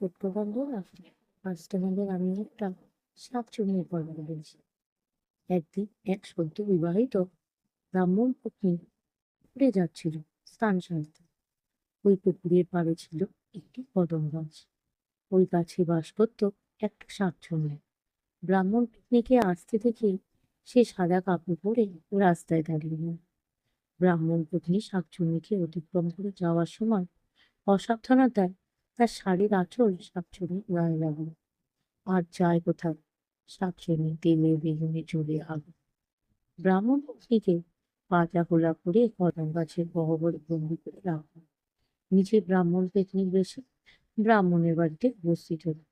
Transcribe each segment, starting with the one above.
বন্ধুরা আজ তোমাদের আমি একটা শাকচুন্নির গল্প বলছি একদিন এক সদ্য বিবাহিত ব্রাহ্মণ পত্নী পুকুরে যাচ্ছিল স্নান সারতে। ওই পুকুরের পাড়ে ছিল একটি কদম গাছ। ওই গাছে বাস করত একটা শাকচুন্নি ব্রাহ্মণ পত্নীকে আসতে দেখে সে সাদা কাপড় পরে রাস্তায় দাঁড়িয়ে ব্রাহ্মণ পত্নী শাকচুন্নিকে অতিক্রম করে যাওয়ার সময় অসাবধানতায় তার শাড়ির আঁচল শাকচুন্নি গায়ে লাগল আর যায় কোথাও শাকচুন্নি তেলে বেগুনে চলে আলো। ব্রাহ্মণ পত্নীকে পাতা খোলা করে কদম গাছের গহ্বরে বন্দি করে রাখল। নিচে ব্রাহ্মণ পেতনির বেশে ব্রাহ্মণের বাড়িতে উপস্থিত হলো।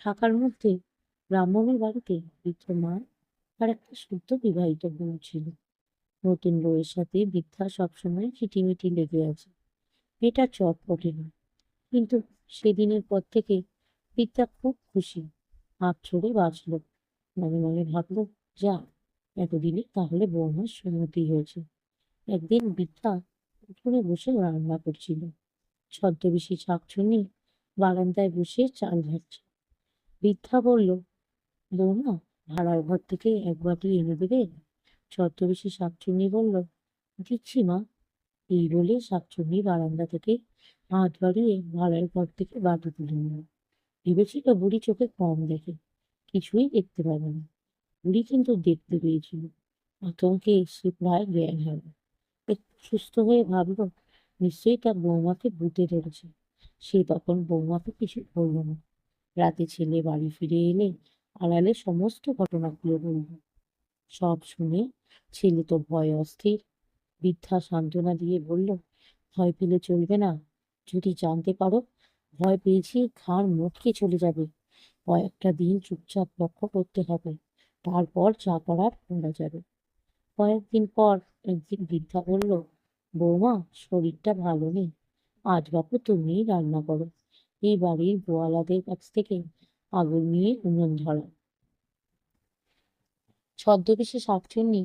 থাকার মধ্যে ব্রাহ্মণের বাড়িতে বৃদ্ধ মা আর একটা শুদ্ধ বিবাহিত বউ ছিল। নতুন বউয়ের সাথে বৃদ্ধা সবসময় চিটিমিটি লেগে আছে। এটা চটপটে না কিন্তু সেদিনের পর থেকে বৃদ্ধা খুব খুশি। হাত ছড়ে বাঁচল। মনে মনে ভাবলো, যা, এতদিনে তাহলে বৌমার সম্মতি হয়েছে। একদিন বৃদ্ধা উঠোনে বসে রান্না করছিল। ছদ্মবেশী শাকচুন্নি বারান্দায় বসে চাল ঝাড়ছে বৃদ্ধা বলল, বৌমা, ভাড়ার ঘর থেকে এক বাটি এনে দেবে? ছদ্মবেশী শাকচুন্নি বলল, দিচ্ছি মা। এই বলে শাকচুন্নি বারান্দা থেকে হাত বাড়িয়ে ভাড়ার ঘর থেকে বাটি তুলে নিল। ভেবেছিল বুড়ি চোখে কম দেখে, কিছুই দেখতে পাবে না। বুড়ি কিন্তু দেখতে পেয়েছিল। আতঙ্কে সে প্রায় জ্ঞান হারালো। একটু সুস্থ হয়ে ভাবল, নিশ্চয়ই তার বৌমাকে ভূতে ধরেছে। সে তখন বৌমাকে কিছু বলল না। রাতে ছেলে বাড়ি ফিরে এলে আড়ালে সমস্ত ঘটনা খুলে বলল। সব শুনে ছেলে তো ভয় অস্থির। বৃদ্ধা সান্ত্বনা দিয়ে বলল, ভয় পেলে চলবে না। যদি জানতে পারো, ভয় পেয়েছি, ঘাড় মোটকে চলে যাবে। কয়েকটা দিন চুপচাপ লক্ষ্য করতে হবে। তারপর যা করার করা যাবে। কয়েকদিন পর একদিন বৃদ্ধা বলল, বৌমা, শরীরটা ভালো নেই। আজ বাপু তুমিই রান্না করো। এই বাড়ির গোয়ালাদের কাছ থেকে আগুন নিয়ে উনুন ধরা ছদ্মবেশে শাকচুন্নি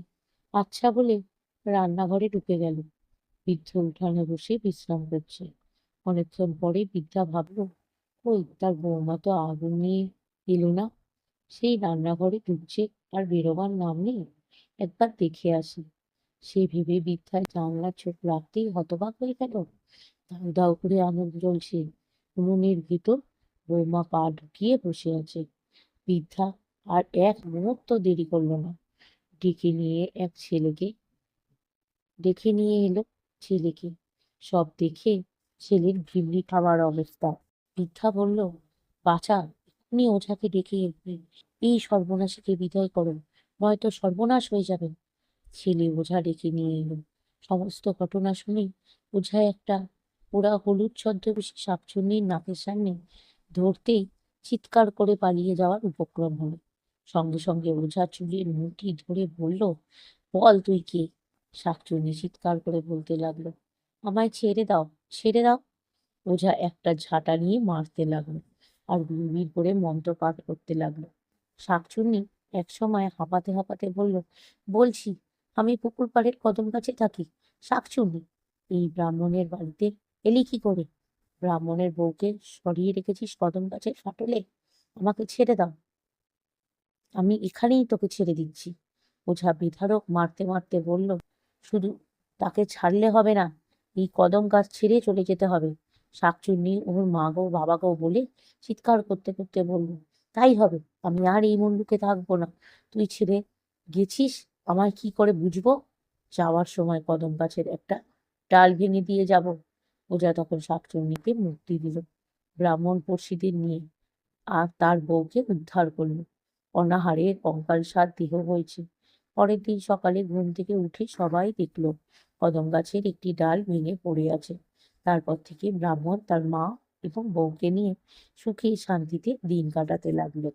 আচ্ছা বলে রান্নাঘরে ঢুকে গেল বৃদ্ধ উঠানে বসে বিশ্রাম করছে। অনেকক্ষণ পরে বৃদ্ধা ভাবলো কই তার বৌমা তো আগুন এলো না। সেই রান্নাঘরে ঢুকছে আর বেরোবার নাম নেই। একবার দেখে আসি। সে ভেবে বৃদ্ধায় জানলার চোখ রাখতেই হতবাক হয়ে গেল। দাউ দাউ করে আনন্দ জ্বলছে। উনুনের ভিতর বৌমা পা ঢুকিয়ে বসে আছে। বৃদ্ধা আর এক মুহূর্ত দেরি করল না। ডেকে নিয়ে এক ছেলেকে ডেকে নিয়ে এলো ছেলেকে। সব দেখে ছেলের ভিমড়ি খাওয়ার অবস্থা। বৃদ্ধা বলল, বাছা, এক্ষুনি ওঝাকে ডেকে এনে এই সর্বনাশীকে বিদায় করো, নয়তো সর্বনাশ হয়ে যাবে। ছেলে ওঝা ডেকে নিয়ে এলো। সমস্ত ঘটনা শুনে ওঝা একটা ওরা হলুদ ছদ্মবেশী শাকচুন্নির নাকের সামনে ধরতেই চিৎকার করে পালিয়ে যাওয়ার উপক্রম হলো। সঙ্গে সঙ্গে ওঝা চুলের মুঠি ধরে বলল, বল তুই কে? শাকচুন্নি চিৎকার করে বলতে লাগল, আমায় ছেড়ে দাও ছেড়ে দাও। ওঝা একটা ঝাঁটা নিয়ে মারতে লাগল আর বিড়বিড় করে মন্ত্র পাঠ করতে লাগল। শাকচুন্নি এক সময় হাঁপাতে হাঁপাতে বলল, বলছি, আমি পুকুর পাড়ের কদম গাছে থাকি শাকচুন্নি এই ব্রাহ্মণের বাড়িতে এলি কি করে? ব্রাহ্মণের বউকে সরিয়ে রেখেছিস কদম গাছের ফাটলে? আমাকে ছেড়ে দাও। আমি এখানেই তোকে ছেড়ে দিচ্ছি। ওঝা বিধারক মারতে মারতে বলল শুধু তাকে ছাড়লে হবে না, এই কদম গাছ ছেড়ে চলে যেতে হবে। শাকচুন্নি ওর মা গো, বাবা গো বলে চিৎকার করতে করতে বলল, তাই হবে, আমি আর এই মন্ডুকে থাকব না। তুই ছেড়ে গেছিস, আমায় কি করে বুঝব? যাওয়ার সময় কদম গাছের একটা ডাল ভেঙে দিয়ে যাব। ওঝা তখন শাকচুন্নিকে মুক্তি দিল ব্রাহ্মণ পড়শিদের নিয়ে আর তার বউকে উদ্ধার করল। অনাহারে কঙ্কাল সাত দেহ হয়েছে। পরের দিন সকালে ঘুম থেকে উঠে সবাই দেখল, কদম গাছের একটি ডাল ভেঙে পড়ে আছে। তারপর থেকে ব্রাহ্মণ তার মা এবং বউকে নিয়ে সুখে শান্তিতে দিন কাটাতে লাগল।